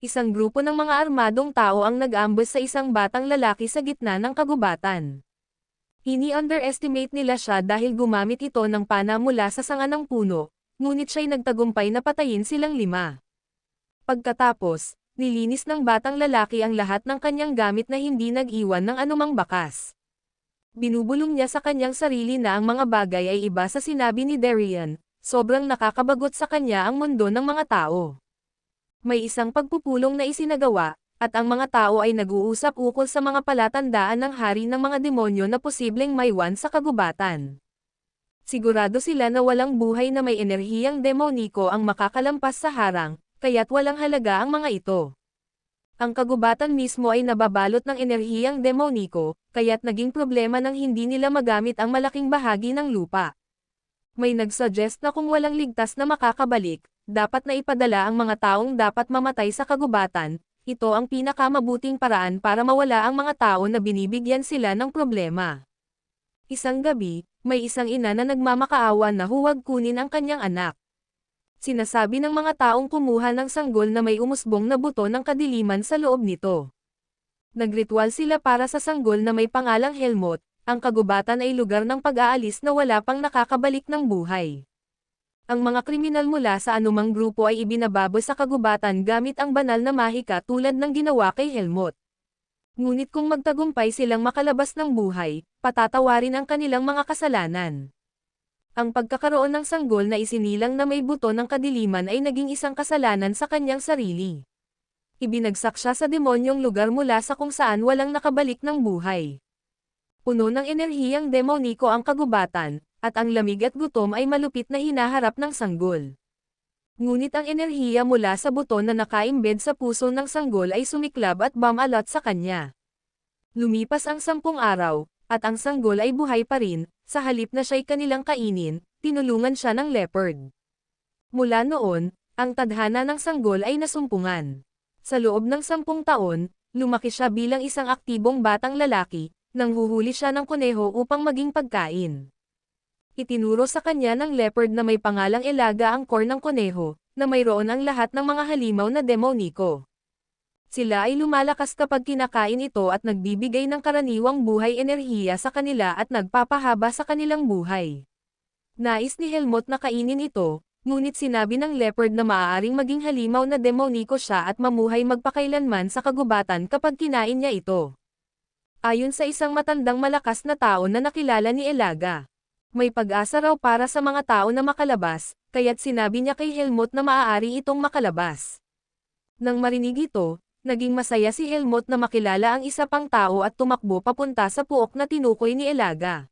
Isang grupo ng mga armadong tao ang nag-ambush sa isang batang lalaki sa gitna ng kagubatan. Ini-underestimate nila siya dahil gumamit ito ng pana mula sa sanga ng puno, ngunit siya'y nagtagumpay na patayin silang lima. Pagkatapos, nilinis ng batang lalaki ang lahat ng kanyang gamit na hindi nag-iwan ng anumang bakas. Binubulong niya sa kanyang sarili na ang mga bagay ay iba sa sinabi ni Darian, sobrang nakakabagot sa kanya ang mundo ng mga tao. May isang pagpupulong na isinagawa, at ang mga tao ay nag-uusap ukol sa mga palatandaan ng hari ng mga demonyo na posibleng maywan sa kagubatan. Sigurado sila na walang buhay na may enerhiyang demoniko ang makakalampas sa harang, kaya't walang halaga ang mga ito. Ang kagubatan mismo ay nababalot ng enerhiyang demoniko, kaya't naging problema nang hindi nila magamit ang malaking bahagi ng lupa. May nagsuggest na kung walang ligtas na makakabalik, dapat na ipadala ang mga taong dapat mamatay sa kagubatan, ito ang pinakamabuting paraan para mawala ang mga tao na binibigyan sila ng problema. Isang gabi, may isang ina na nagmamakaawa na huwag kunin ang kanyang anak. Sinasabi ng mga taong kumuha ng sanggol na may umusbong na buto ng kadiliman sa loob nito. Nagritual sila para sa sanggol na may pangalang Helmut, ang kagubatan ay lugar ng pag-aalis na wala pang nakakabalik ng buhay. Ang mga kriminal mula sa anumang grupo ay ibinababo sa kagubatan gamit ang banal na mahika tulad ng ginawa kay Helmut. Ngunit kung magtagumpay silang makalabas ng buhay, patatawarin ang kanilang mga kasalanan. Ang pagkakaroon ng sanggol na isinilang na may buto ng kadiliman ay naging isang kasalanan sa kanyang sarili. Ibinagsak siya sa demonyong lugar mula sa kung saan walang nakabalik ng buhay. Puno ng enerhiyang demoniko ang kagubatan, at ang lamig at gutom ay malupit na hinaharap ng sanggol. Ngunit ang enerhiya mula sa buto na nakaimbed sa puso ng sanggol ay sumiklab at bumalot sa kanya. Lumipas ang sampung araw, at ang sanggol ay buhay pa rin, sa halip na siya'y kanilang kainin, tinulungan siya ng leopard. Mula noon, ang tadhana ng sanggol ay nasumpungan. Sa loob ng sampung taon, lumaki siya bilang isang aktibong batang lalaki, nang huhuli siya ng kuneho upang maging pagkain. Itinuro sa kanya ng leopard na may pangalang Elaga ang core ng koneho, na mayroon ang lahat ng mga halimaw na demoniko. Sila ay lumalakas kapag kinakain ito at nagbibigay ng karaniwang buhay enerhiya sa kanila at nagpapahaba sa kanilang buhay. Nais ni Helmut na kainin ito, ngunit sinabi ng leopard na maaaring maging halimaw na demoniko siya at mamuhay magpakailanman sa kagubatan kapag kinain niya ito. Ayon sa isang matandang malakas na tao na nakilala ni Elaga. May pag-asa raw para sa mga tao na makalabas, kaya't sinabi niya kay Helmut na maaari itong makalabas. Nang marinig ito, naging masaya si Helmut na makilala ang isa pang tao at tumakbo papunta sa puok na tinukoy ni Elaga.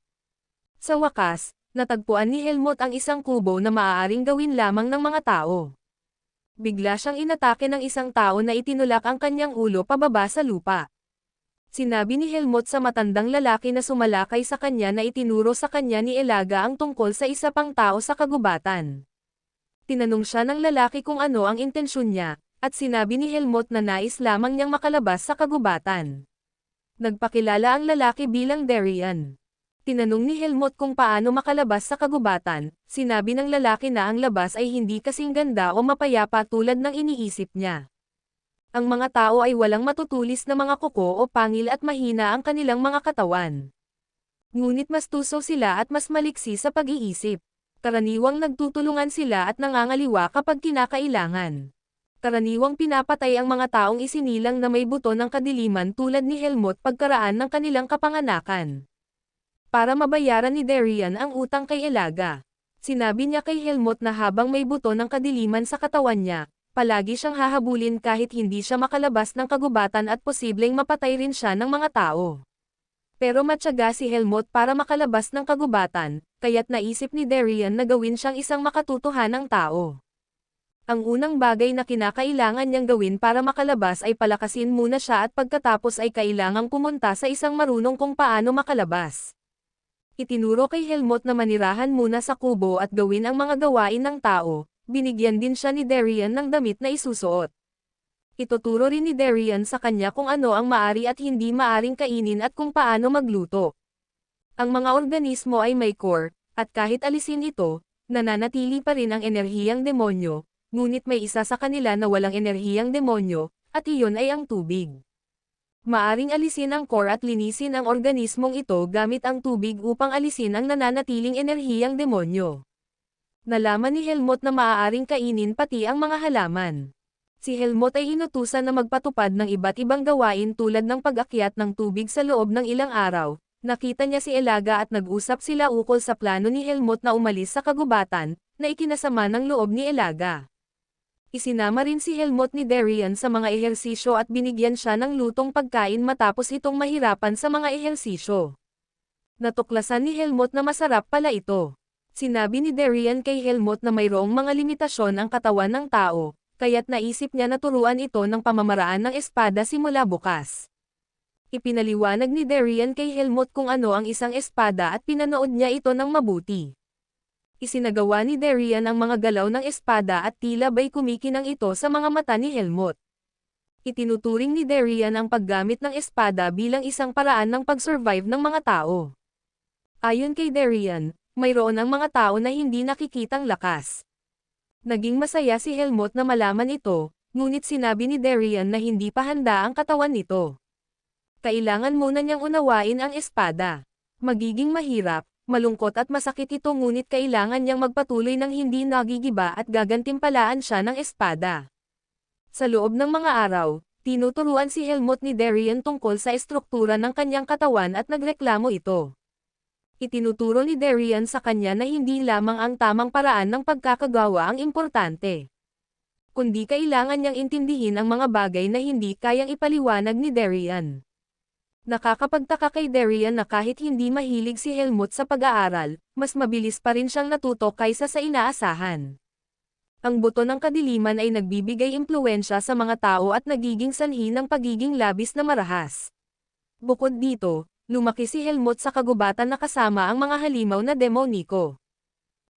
Sa wakas, natagpuan ni Helmut ang isang kubo na maaaring gawin lamang ng mga tao. Bigla siyang inatake ng isang tao na itinulak ang kanyang ulo pababa sa lupa. Sinabi ni Helmut sa matandang lalaki na sumalakay sa kanya na itinuro sa kanya ni Elaga ang tungkol sa isa pang tao sa kagubatan. Tinanong siya ng lalaki kung ano ang intensyon niya, at sinabi ni Helmut na nais lamang niyang makalabas sa kagubatan. Nagpakilala ang lalaki bilang Darian. Tinanong ni Helmut kung paano makalabas sa kagubatan, sinabi ng lalaki na ang labas ay hindi kasing ganda o mapayapa tulad ng iniisip niya. Ang mga tao ay walang matutulis na mga kuko o pangil at mahina ang kanilang mga katawan. Ngunit mas tuso sila at mas maliksi sa pag-iisip. Karaniwang nagtutulungan sila at nangangaliwa kapag kinakailangan. Karaniwang pinapatay ang mga taong isinilang na may buto ng kadiliman tulad ni Helmut pagkaraan ng kanilang kapanganakan. Para mabayaran ni Darian ang utang kay Elaga. Sinabi niya kay Helmut na habang may buto ng kadiliman sa katawan niya, palagi siyang hahabulin kahit hindi siya makalabas ng kagubatan at posibleng mapatay rin siya ng mga tao. Pero matyaga si Helmut para makalabas ng kagubatan, kaya't naisip ni Darian na gawin siyang isang makatutuhanang tao. Ang unang bagay na kinakailangan niyang gawin para makalabas ay palakasin muna siya at pagkatapos ay kailangang pumunta sa isang marunong kung paano makalabas. Itinuro kay Helmut na manirahan muna sa kubo at gawin ang mga gawain ng tao, binigyan din siya ni Darian ng damit na isusuot. Ituturo rin ni Darian sa kanya kung ano ang maari at hindi maaring kainin at kung paano magluto. Ang mga organismo ay may core, at kahit alisin ito, nananatili pa rin ang enerhiyang demonyo, ngunit may isa sa kanila na walang enerhiyang demonyo, at iyon ay ang tubig. Maaring alisin ang core at linisin ang organismong ito gamit ang tubig upang alisin ang nananatiling enerhiyang demonyo. Nalaman ni Helmut na maaaring kainin pati ang mga halaman. Si Helmut ay inutusan na magpatupad ng iba't ibang gawain tulad ng pag-akyat ng tubig sa loob ng ilang araw. Nakita niya si Elaga at nag-usap sila ukol sa plano ni Helmut na umalis sa kagubatan, na ikinasama ng loob ni Elaga. Isinama rin si Helmut ni Darian sa mga ehersisyo at binigyan siya ng lutong pagkain matapos itong mahirapan sa mga ehersisyo. Natuklasan ni Helmut na masarap pala ito. Sinabi ni Darian kay Helmut na mayroong mga limitasyon ang katawan ng tao, kaya't naisip niya na turuan ito ng pamamaraan ng espada simula bukas. Ipinaliwanag ni Darian kay Helmut kung ano ang isang espada at pinanood niya ito ng mabuti. Isinagawa ni Darian ang mga galaw ng espada at tila ba'y kumikinang ito sa mga mata ni Helmut. Itinuturing ni Darian ang paggamit ng espada bilang isang paraan ng pag-survive ng mga tao. Ayon kay Darian, mayroon ang mga tao na hindi nakikitang lakas. Naging masaya si Helmut na malaman ito, ngunit sinabi ni Darian na hindi pa handa ang katawan nito. Kailangan muna niyang unawain ang espada. Magiging mahirap, malungkot at masakit ito ngunit kailangan niyang magpatuloy ng hindi nagigiba at gagantimpalaan siya ng espada. Sa loob ng mga araw, tinuturuan si Helmut ni Darian tungkol sa estruktura ng kanyang katawan at nagreklamo ito. Itinuturo ni Darian sa kanya na hindi lamang ang tamang paraan ng pagkakagawa ang importante. Kundi kailangan niyang intindihin ang mga bagay na hindi kayang ipaliwanag ni Darian. Nakakapagtaka kay Darian na kahit hindi mahilig si Helmut sa pag-aaral, mas mabilis pa rin siyang natuto kaysa sa inaasahan. Ang buto ng kadiliman ay nagbibigay impluensya sa mga tao at nagiging sanhi ng pagiging labis na marahas. Bukod dito, lumaki si Helmut sa kagubatan na kasama ang mga halimaw na demoniko.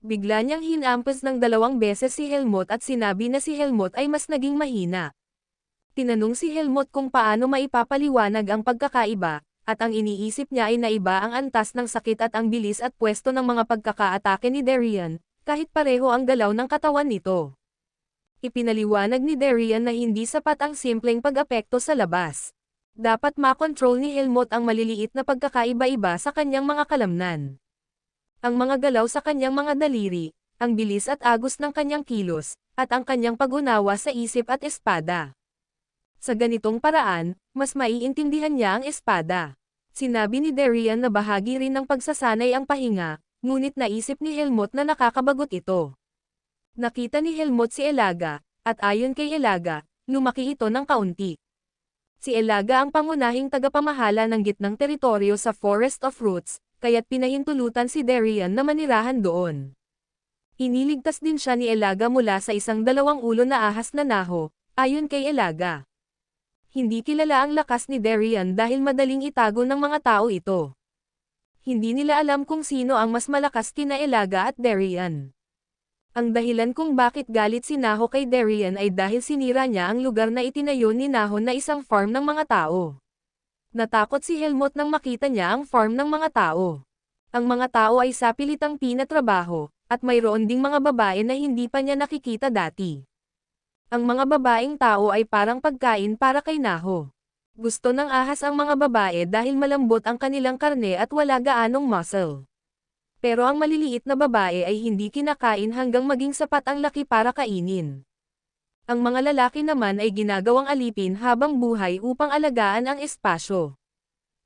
Bigla niyang hinampas ng dalawang beses si Helmut at sinabi na si Helmut ay mas naging mahina. Tinanong si Helmut kung paano maipapaliwanag ang pagkakaiba, at ang iniisip niya ay naiba ang antas ng sakit at ang bilis at pwesto ng mga pagkakaatake ni Darian, kahit pareho ang galaw ng katawan nito. Ipinaliwanag ni Darian na hindi sapat ang simpleng pag-apekto sa labas. Dapat makontrol ni Helmut ang maliliit na pagkakaiba-iba sa kanyang mga kalamnan. Ang mga galaw sa kanyang mga daliri, ang bilis at agos ng kanyang kilos, at ang kanyang pagunawa sa isip at espada. Sa ganitong paraan, mas maiintindihan niya ang espada. Sinabi ni Darian na bahagi rin ng pagsasanay ang pahinga, ngunit naisip ni Helmut na nakakabagot ito. Nakita ni Helmut si Elaga, at ayon kay Elaga, lumaki ito ng kaunti. Si Elaga ang pangunahing tagapamahala ng gitnang teritoryo sa Forest of Roots, kaya't pinahintulutan si Darian na manirahan doon. Iniligtas din siya ni Elaga mula sa isang dalawang ulo na ahas na naho, ayon kay Elaga. Hindi kilala ang lakas ni Darian dahil madaling itago ng mga tao ito. Hindi nila alam kung sino ang mas malakas kina Elaga at Darian. Ang dahilan kung bakit galit si Naho kay Darian ay dahil sinira niya ang lugar na itinayo ni Naho na isang farm ng mga tao. Natakot si Helmut nang makita niya ang farm ng mga tao. Ang mga tao ay sapilitang pinatrabaho, at mayroon ding mga babae na hindi pa niya nakikita dati. Ang mga babaeng tao ay parang pagkain para kay Naho. Gusto ng ahas ang mga babae dahil malambot ang kanilang karne at wala gaanong muscle. Pero ang maliliit na babae ay hindi kinakain hanggang maging sapat ang laki para kainin. Ang mga lalaki naman ay ginagawang alipin habang buhay upang alagaan ang espasyo.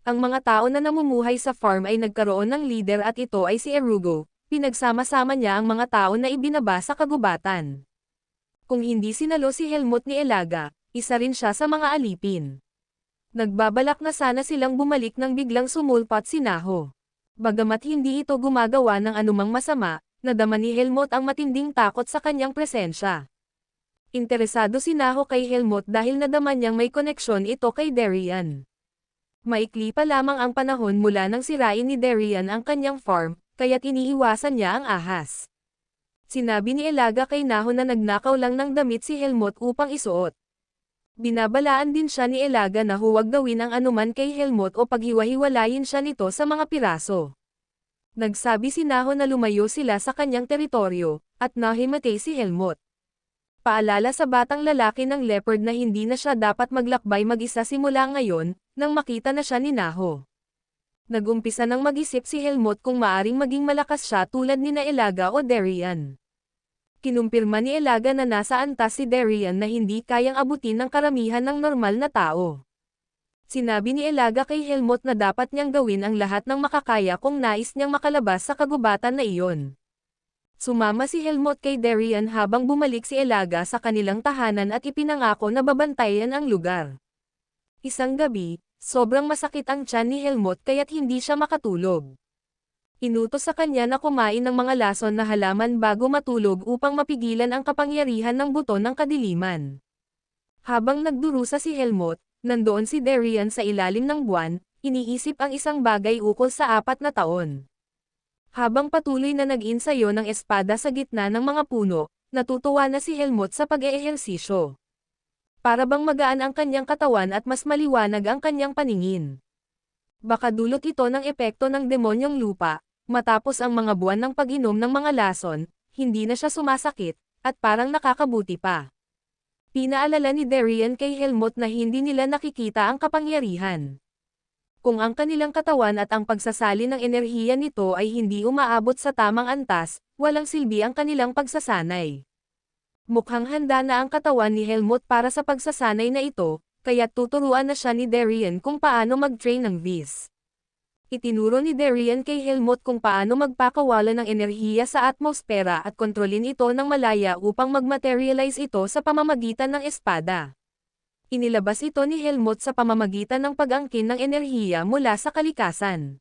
Ang mga tao na namumuhay sa farm ay nagkaroon ng leader at ito ay si Erugo, pinagsama-sama niya ang mga tao na ibinaba sa kagubatan. Kung hindi sinalo si Helmut ni Elaga, isa rin siya sa mga alipin. Nagbabalak na sana silang bumalik nang biglang sumulpat si Naho. Bagamat hindi ito gumagawa ng anumang masama, nadama ni Helmut ang matinding takot sa kanyang presensya. Interesado si Naho kay Helmut dahil nadama niyang may koneksyon ito kay Darian. Maikli pa lamang ang panahon mula nang sirain ni Darian ang kanyang farm, kaya't iniiwasan niya ang ahas. Sinabi ni Elaga kay Naho na nagnakaw lang ng damit si Helmut upang isuot. Binabalaan din siya ni Elaga na huwag gawin ang anuman kay Helmut o paghiwa-hiwalayin siya nito sa mga piraso. Nagsabi si Naho na lumayo sila sa kanyang teritoryo, at nahimatay si Helmut. Paalala sa batang lalaki ng leopard na hindi na siya dapat maglakbay mag-isa simula ngayon, nang makita na siya ni Naho. Nagumpisa nang mag-isip si Helmut kung maaring maging malakas siya tulad ni na Elaga o Darian. Kinumpirma ni Elaga na nasa antas si Darian na hindi kayang abutin ng karamihan ng normal na tao. Sinabi ni Elaga kay Helmut na dapat niyang gawin ang lahat ng makakaya kung nais niyang makalabas sa kagubatan na iyon. Sumama si Helmut kay Darian habang bumalik si Elaga sa kanilang tahanan at ipinangako na babantayan ang lugar. Isang gabi, sobrang masakit ang tiyan ni Helmut kaya't hindi siya makatulog. Inutos sa kanya na kumain ng mga lason na halaman bago matulog upang mapigilan ang kapangyarihan ng buto ng kadiliman. Habang nagdurusa si Helmut, nandoon si Darian sa ilalim ng buwan, iniisip ang isang bagay ukol sa apat na taon. Habang patuloy na nag-insayo ng espada sa gitna ng mga puno, natutuwa na si Helmut sa pag-eehersisyo. Para bang magaan ang kanyang katawan at mas maliwanag ang kanyang paningin. Baka dulot ito ng epekto ng demonyong lupa, matapos ang mga buwan ng pag-inom ng mga lason, hindi na siya sumasakit, at parang nakakabuti pa. Pinaalala ni Darian kay Helmut na hindi nila nakikita ang kapangyarihan. Kung ang kanilang katawan at ang pagsasali ng enerhiya nito ay hindi umaabot sa tamang antas, walang silbi ang kanilang pagsasanay. Mukhang handa na ang katawan ni Helmut para sa pagsasanay na ito, kaya tuturuan na siya ni Darian kung paano mag-train ng Viz. Itinuro ni Darian kay Helmut kung paano magpakawala ng enerhiya sa atmosfera at kontrolin ito ng malaya upang mag-materialize ito sa pamamagitan ng espada. Inilabas ito ni Helmut sa pamamagitan ng pag-angkin ng enerhiya mula sa kalikasan.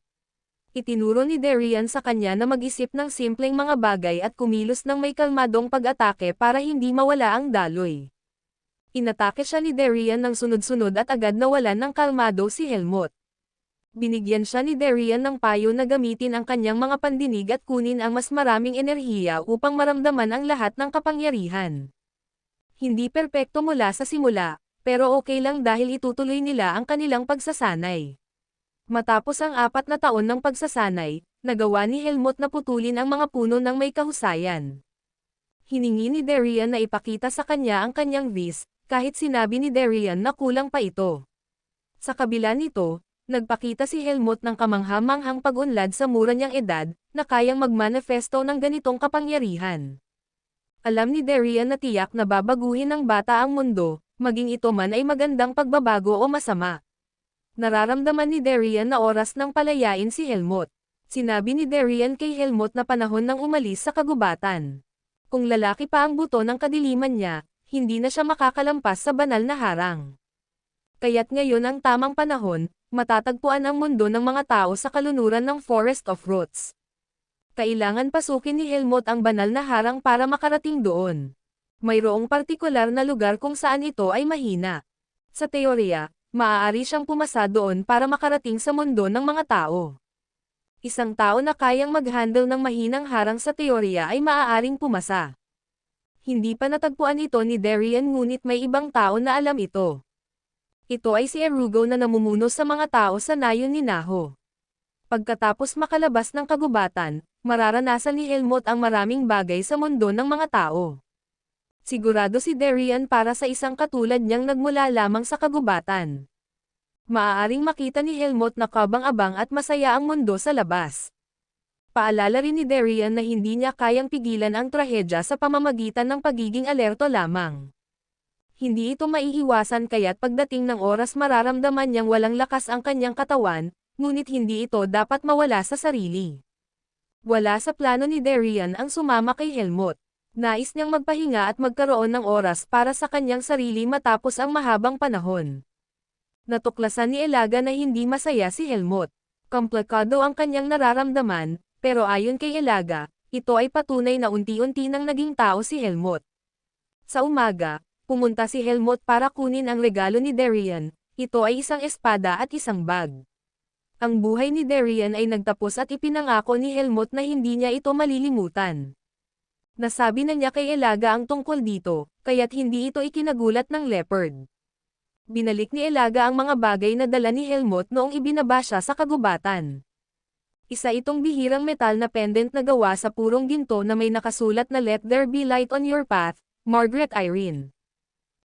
Itinuro ni Darian sa kanya na mag-isip ng simpleng mga bagay at kumilos ng may kalmadong pag-atake para hindi mawala ang daloy. Inatake siya ni Darian ng sunod-sunod at agad nawalan ng kalmado si Helmut. Binigyan siya ni Darian ng payo na gamitin ang kanyang mga pandinig at kunin ang mas maraming enerhiya upang maramdaman ang lahat ng kapangyarihan. Hindi perpekto mula sa simula, pero okay lang dahil itutuloy nila ang kanilang pagsasanay. Matapos ang apat na taon ng pagsasanay, nagawa ni Helmut na putulin ang mga puno ng may kahusayan. Hiningi ni Darian na ipakita sa kanya ang kanyang vis, kahit sinabi ni Darian na kulang pa ito. Sa kabila nito, nagpakita si Helmut ng kamanghamanghang pag-unlad sa mura niyang edad, na kayang magmanifesto ng ganitong kapangyarihan. Alam ni Darian na tiyak na babaguhin ng bata ang mundo, maging ito man ay magandang pagbabago o masama. Nararamdaman ni Darian na oras ng palayain si Helmut. Sinabi ni Darian kay Helmut na panahon ng umalis sa kagubatan. Kung lalaki pa ang buto ng kadiliman niya, hindi na siya makakalampas sa banal na harang. Kaya't ngayon ang tamang panahon, matatagpuan ang mundo ng mga tao sa kalunuran ng Forest of Roots. Kailangan pasukin ni Helmut ang banal na harang para makarating doon. Mayroong partikular na lugar kung saan ito ay mahina. Sa teorya, maaari siyang pumasa doon para makarating sa mundo ng mga tao. Isang tao na kayang mag-handle ng mahinang harang sa teorya ay maaaring pumasa. Hindi pa natagpuan ito ni Darian ngunit may ibang tao na alam ito. Ito ay si Erugo na namumuno sa mga tao sa nayon ni Naho. Pagkatapos makalabas ng kagubatan, mararanasan ni Helmut ang maraming bagay sa mundo ng mga tao. Sigurado si Darian para sa isang katulad niyang nagmula lamang sa kagubatan. Maaaring makita ni Helmut na kabang-abang at masaya ang mundo sa labas. Paalala rin ni Darian na hindi niya kayang pigilan ang trahedya sa pamamagitan ng pagiging alerto lamang. Hindi ito maiiwasan kaya't pagdating ng oras mararamdaman niyang walang lakas ang kanyang katawan, ngunit hindi ito dapat mawala sa sarili. Wala sa plano ni Darian ang sumama kay Helmut. Nais niyang magpahinga at magkaroon ng oras para sa kanyang sarili matapos ang mahabang panahon. Natuklasan ni Elaga na hindi masaya si Helmut. Komplikado ang kanyang nararamdaman, pero ayon kay Elaga, ito ay patunay na unti-unti nang naging tao si Helmut. Sa umaga, pumunta si Helmut para kunin ang regalo ni Darian, ito ay isang espada at isang bag. Ang buhay ni Darian ay nagtapos at ipinangako ni Helmut na hindi niya ito malilimutan. Nasabi na niya kay Elaga ang tungkol dito, kaya't hindi ito ikinagulat ng leopard. Binalik ni Elaga ang mga bagay na dala ni Helmut noong ibinaba siya sa kagubatan. Isa itong bihirang metal na pendant na gawa sa purong ginto na may nakasulat na Let there be light on your path, Margaret Irene.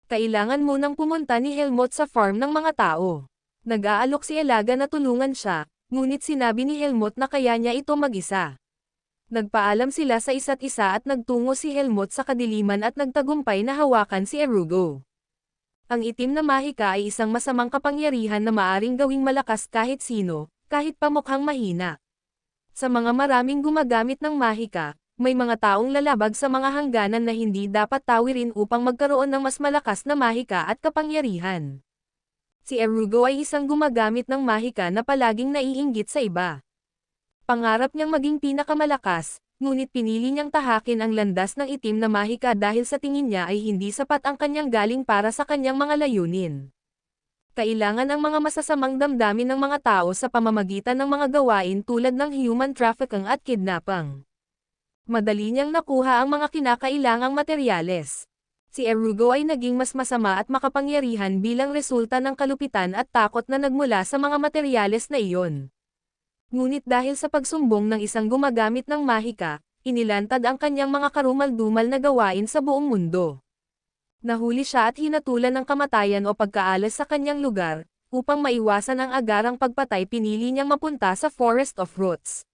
Kailangan munang pumunta ni Helmut sa farm ng mga tao. Nag-aalok si Elaga na tulungan siya, ngunit sinabi ni Helmut na kaya niya ito mag-isa. Nagpaalam sila sa isa't isa at nagtungo si Helmut sa kadiliman at nagtagumpay na hawakan si Erugo. Ang itim na mahika ay isang masamang kapangyarihan na maaring gawing malakas kahit sino, kahit pa mukhang mahina. Sa mga maraming gumagamit ng mahika, may mga taong lalabag sa mga hangganan na hindi dapat tawirin upang magkaroon ng mas malakas na mahika at kapangyarihan. Si Erugo ay isang gumagamit ng mahika na palaging naiinggit sa iba. Pangarap niyang maging pinakamalakas, ngunit pinili niyang tahakin ang landas ng itim na mahika dahil sa tingin niya ay hindi sapat ang kanyang galing para sa kanyang mga layunin. Kailangan ang mga masasamang damdamin ng mga tao sa pamamagitan ng mga gawain tulad ng human trafficking at kidnapping. Madali niyang nakuha ang mga kinakailangang materyales si Erugo ay naging mas masama at makapangyarihan bilang resulta ng kalupitan at takot na nagmula sa mga materyales na iyon. Ngunit dahil sa pagsumbong ng isang gumagamit ng mahika, inilantad ang kanyang mga karumal-dumal na gawain sa buong mundo. Nahuli siya at hinatulan ng kamatayan o pagkaalas sa kanyang lugar, upang maiwasan ang agarang pagpatay pinili niyang mapunta sa Forest of Roots.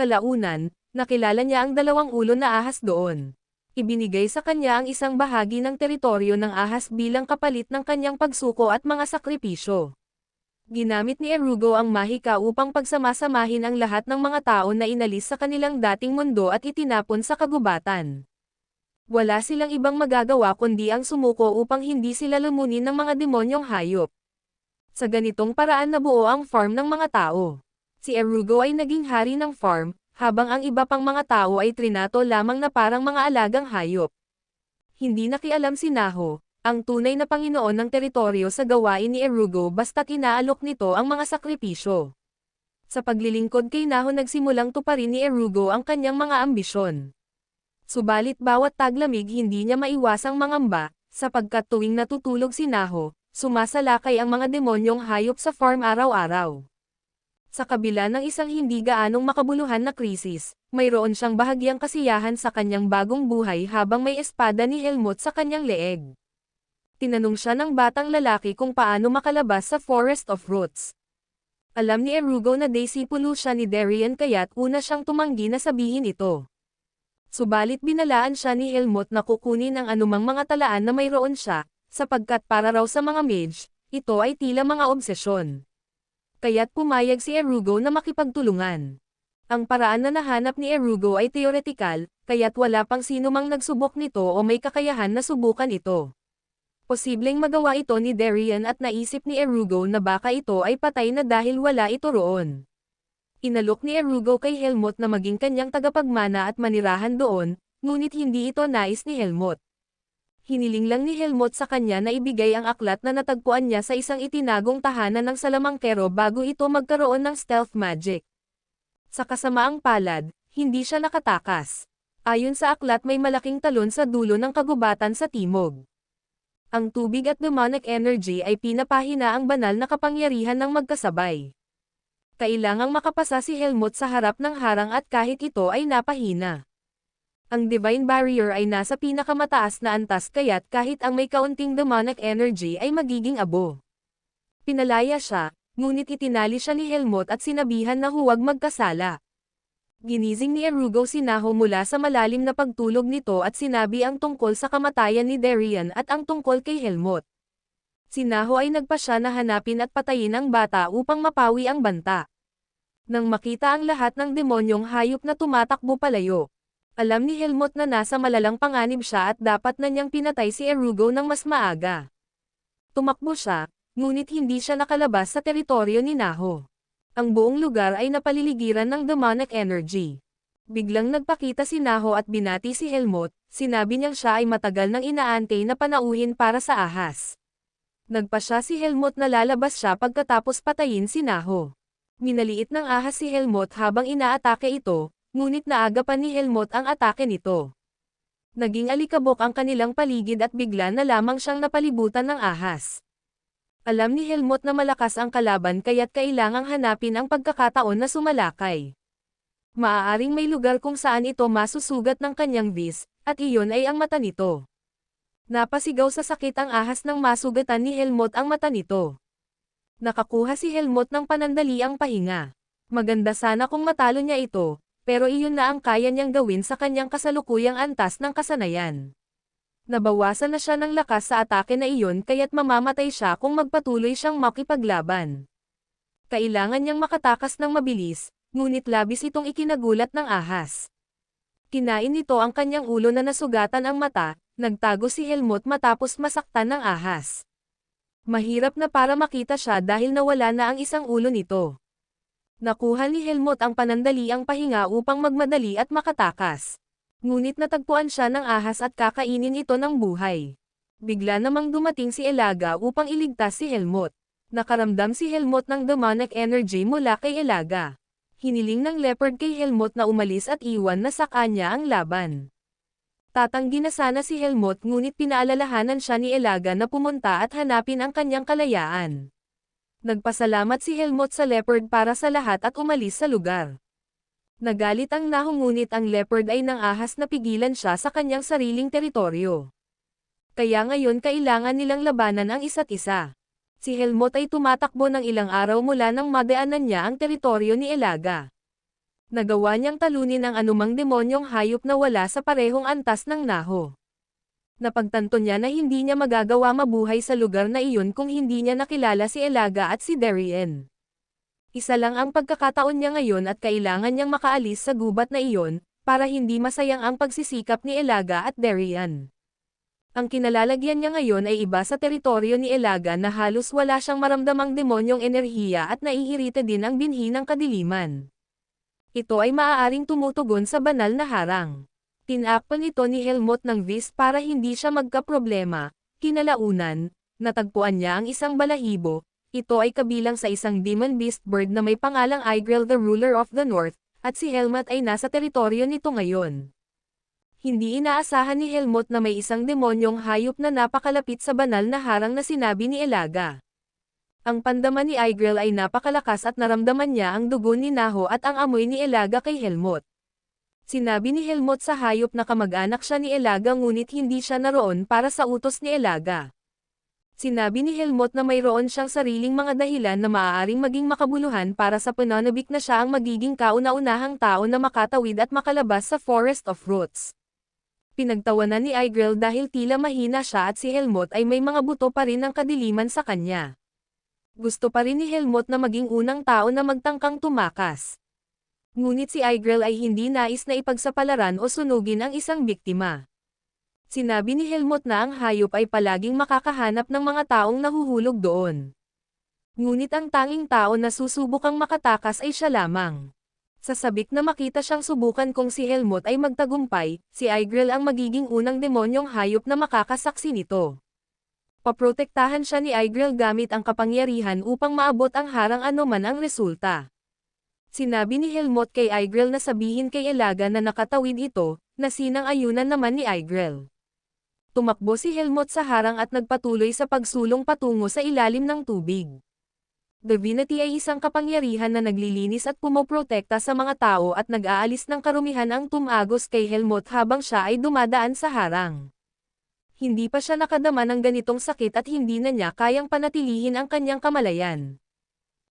Kalaunan, nakilala niya ang dalawang ulo na ahas doon ibinigay sa kanya ang isang bahagi ng teritoryo ng ahas bilang kapalit ng kanyang pagsuko at mga sakripisyo. Ginamit ni Erugo ang mahika upang pagsamasamahin ang lahat ng mga tao na inalis sa kanilang dating mundo at itinapon sa kagubatan. Wala silang ibang magagawa kundi ang sumuko upang hindi sila lumunin ng mga demonyong hayop. Sa ganitong paraan nabuo ang farm ng mga tao. Si Erugo ay naging hari ng farm, habang ang iba pang mga tao ay trinato lamang na parang mga alagang hayop. Hindi nakialam si Naho, ang tunay na Panginoon ng teritoryo sa gawain ni Erugo basta kinaalok nito ang mga sakripisyo. Sa paglilingkod kay Naho nagsimulang tuparin ni Erugo ang kanyang mga ambisyon. Subalit bawat taglamig hindi niya maiwasang mangamba, sapagkat tuwing natutulog si Naho, sumasalakay ang mga demonyong hayop sa farm araw-araw. Sa kabila ng isang hindi gaanong makabuluhan na krisis, mayroon siyang bahagyang kasiyahan sa kanyang bagong buhay habang may espada ni Helmut sa kanyang leeg. Tinanong siya ng batang lalaki kung paano makalabas sa Forest of Roots. Alam ni Erugo na disipulo siya ni Darian kaya't una siyang tumanggi na sabihin ito. Subalit binalaan siya ni Helmut na kukunin ang anumang mga talaan na mayroon siya, sapagkat para raw sa mga mage, ito ay tila mga obsesyon kaya't pumayag si Erugo na makipagtulungan. Ang paraan na nahanap ni Erugo ay teoretikal, kaya't wala pang sino mang nagsubok nito o may kakayahan na subukan ito. Posibleng magawa ito ni Darian at naisip ni Erugo na baka ito ay patay na dahil wala ito roon. Inalok ni Erugo kay Helmut na maging kanyang tagapagmana at manirahan doon, ngunit hindi ito nais ni Helmut hiniling lang ni Helmut sa kanya na ibigay ang aklat na natagpuan niya sa isang itinagong tahanan ng salamangkero bago ito magkaroon ng stealth magic. Sa kasamaang palad, hindi siya nakatakas. Ayon sa aklat may malaking talon sa dulo ng kagubatan sa timog. Ang tubig at demonic energy ay pinapahina ang banal na kapangyarihan ng magkasabay. Kailangang makapasa si Helmut sa harap ng harang at kahit ito ay napahina. Ang Divine Barrier ay nasa pinakamataas na antas kaya't kahit ang may kaunting demonic energy ay magiging abo. Pinalaya siya, ngunit itinali siya ni Helmut at sinabihan na huwag magkasala. Ginising ni Erugo si Naho mula sa malalim na pagtulog nito at sinabi ang tungkol sa kamatayan ni Darian at ang tungkol kay Helmut. Si Naho ay nagpa siya na hanapin at patayin ang bata upang mapawi ang banta. Nang makita ang lahat ng demonyong hayop na tumatakbo palayo, alam ni Helmut na nasa malalang panganib siya at dapat na niyang pinatay si Erugo ng mas maaga. Tumakbo siya, ngunit hindi siya nakalabas sa teritoryo ni Naho. Ang buong lugar ay napaliligiran ng demonic energy. Biglang nagpakita si Naho at binati si Helmut, sinabi niyang siya ay matagal nang inaantay na panauhin para sa ahas. Nagpa siya si Helmut na lalabas siya pagkatapos patayin si Naho. Minaliit ng ahas si Helmut habang inaatake ito, ngunit naaga pa ni Helmut ang atake nito. Naging alikabok ang kanilang paligid at bigla na lamang siyang napalibutan ng ahas. Alam ni Helmut na malakas ang kalaban kaya't kailangang hanapin ang pagkakataon na sumalakay. Maaaring may lugar kung saan ito masusugat ng kanyang vis, at iyon ay ang mata nito. Napasigaw sa sakit ang ahas ng masugatan ni Helmut ang mata nito. Nakakuha si Helmut ng panandaliang pahinga. Maganda sana kung matalo niya ito, pero iyon na ang kaya niyang gawin sa kanyang kasalukuyang antas ng kasanayan. Nabawasan na siya ng lakas sa atake na iyon kaya't mamamatay siya kung magpatuloy siyang makipaglaban. Kailangan niyang makatakas ng mabilis, ngunit labis itong ikinagulat ng ahas. Kinain nito ang kanyang ulo na nasugatan ang mata, nagtago si Helmut matapos masaktan ng ahas. Mahirap na para makita siya dahil nawala na ang isang ulo nito. Nakuha ni Helmut ang panandaliang pahinga upang magmadali at makatakas. Ngunit natagpuan siya ng ahas at kakainin ito ng buhay. Bigla namang dumating si Elaga upang iligtas si Helmut. Nakaramdam si Helmut ng demonic energy mula kay Elaga. Hiniling ng leopard kay Helmut na umalis at iwan na sa kanya ang laban. Tatanggi na sana si Helmut ngunit pinaalalahanan siya ni Elaga na pumunta at hanapin ang kanyang kalayaan. Nagpasalamat si Helmut sa leopard para sa lahat at umalis sa lugar. Nagalit ang nahungunit ang leopard ay nang ahas na pigilan siya sa kanyang sariling teritoryo. Kaya ngayon kailangan nilang labanan ang isa't isa. Si Helmut ay tumatakbo ng ilang araw mula nang madaanan niya ang teritoryo ni Elaga. Nagawa niyang talunin ang anumang demonyong hayop na wala sa parehong antas ng naho. Napagtanto niya na hindi niya magagawa mabuhay sa lugar na iyon kung hindi niya nakilala si Elaga at si Darien. Isa lang ang pagkakataon niya ngayon at kailangan niyang makaalis sa gubat na iyon, para hindi masayang ang pagsisikap ni Elaga at Darien. Ang kinalalagyan niya ngayon ay iba sa teritoryo ni Elaga na halos wala siyang maramdamang demonyong enerhiya at naiirita din ang binhi ng kadiliman. Ito ay maaaring tumutugon sa banal na harang. Tinakpan ito ni Helmut ng vis para hindi siya magkaproblema. Kinalaunan, natagpuan niya ang isang balahibo, ito ay kabilang sa isang demon beast bird na may pangalang Igrel the Ruler of the North, at si Helmut ay nasa teritoryo nito ngayon. Hindi inaasahan ni Helmut na may isang demonyong hayop na napakalapit sa banal na harang na sinabi ni Elaga. Ang pandaman ni Igrel ay napakalakas at naramdaman niya ang dugo ni Naho at ang amoy ni Elaga kay Helmut. Sinabi ni Helmut sa hayop na kamag-anak siya ni Elaga ngunit hindi siya naroon para sa utos ni Elaga. Sinabi ni Helmut na mayroon siyang sariling mga dahilan na maaaring maging makabuluhan para sa pananabik na siya ang magiging kauna-unahang tao na makatawid at makalabas sa Forest of Roots. Pinagtawanan ni Igrel dahil tila mahina siya at si Helmut ay may mga buto pa rin ng kadiliman sa kanya. Gusto pa rin ni Helmut na maging unang tao na magtangkang tumakas. Ngunit si Igrel ay hindi nais na ipagsapalaran o sunugin ang isang biktima. Sinabi ni Helmut na ang hayop ay palaging makakahanap ng mga taong nahuhulog doon. Ngunit ang tanging tao na susubukang makatakas ay siya lamang. Sa sabik na makita siyang subukan kung si Helmut ay magtagumpay, si Igrel ang magiging unang demonyong hayop na makakasaksi nito. Paprotektahan siya ni Igrel gamit ang kapangyarihan upang maabot ang harang anuman ang resulta. Sinabi ni Helmut kay Igrel na sabihin kay Elaga na nakatawid ito, na sinang ayunan naman ni Igrel. Tumakbo si Helmut sa harang at nagpatuloy sa pagsulong patungo sa ilalim ng tubig. Divinity ay isang kapangyarihan na naglilinis at pumoprotekta sa mga tao at nag-aalis ng karumihan ang tumagos kay Helmut habang siya ay dumadaan sa harang. Hindi pa siya nakadama ng ganitong sakit at hindi na niya kayang panatilihin ang kanyang kamalayan.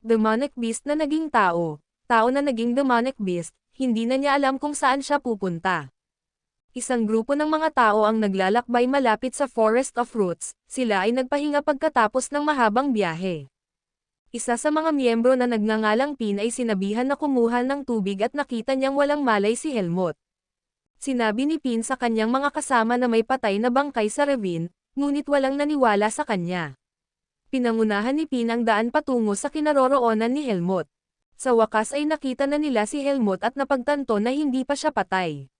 Demonic beast na naging tao, tao na naging demonic beast, hindi na niya alam kung saan siya pupunta. Isang grupo ng mga tao ang naglalakbay malapit sa Forest of Roots, sila ay nagpahinga pagkatapos ng mahabang biyahe. Isa sa mga miyembro na nagngangalang Pin ay sinabihan na kumuha ng tubig at nakita niyang walang malay si Helmut. Sinabi ni Pin sa kanyang mga kasama na may patay na bangkay sa ravine, ngunit walang naniwala sa kanya. Pinangunahan ni Pin ang daan patungo sa kinaroroonan ni Helmut. Sa wakas ay nakita na nila si Helmut at napagtanto na hindi pa siya patay.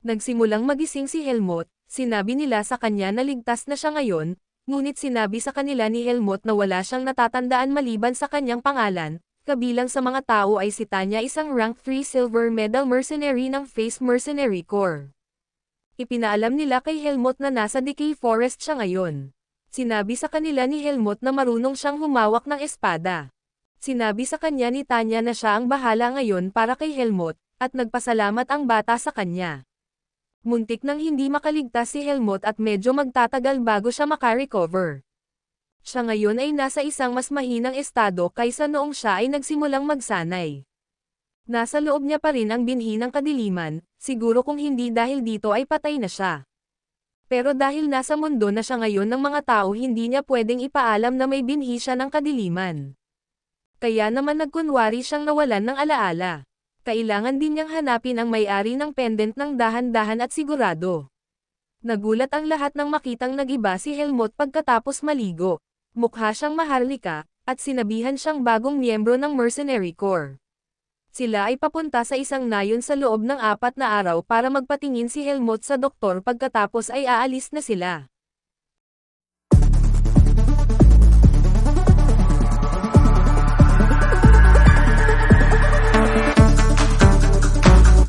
Nagsimulang magising si Helmut, sinabi nila sa kanya na ligtas na siya ngayon, ngunit sinabi sa kanila ni Helmut na wala siyang natatandaan maliban sa kanyang pangalan, kabilang sa mga tao ay si Tanya isang rank 3 silver medal mercenary ng Face Mercenary Corps. Ipinaalam nila kay Helmut na nasa Decay Forest siya ngayon. Sinabi sa kanila ni Helmut na marunong siyang humawak ng espada. Sinabi sa kanya ni Tanya na siya ang bahala ngayon para kay Helmut, at nagpasalamat ang bata sa kanya. Muntik nang hindi makaligtas si Helmut at medyo magtatagal bago siya makarecover. Siya ngayon ay nasa isang mas mahinang estado kaysa noong siya ay nagsimulang magsanay. Nasa loob niya pa rin ang binhi ng kadiliman, siguro kung hindi dahil dito ay patay na siya. Pero dahil nasa mundo na siya ngayon ng mga tao hindi niya pwedeng ipaalam na may binhi siya ng kadiliman. Kaya naman nagkunwari siyang nawalan ng alaala kailangan din niyang hanapin ang may-ari ng pendant ng dahan-dahan at sigurado. Nagulat ang lahat nang makitang nagiba si Helmut pagkatapos maligo. Mukha siyang maharlika, at sinabihan siyang bagong miyembro ng Mercenary Corps. Sila ay papunta sa isang nayon sa loob ng apat na araw para magpatingin si Helmut sa doktor pagkatapos ay aalis na sila.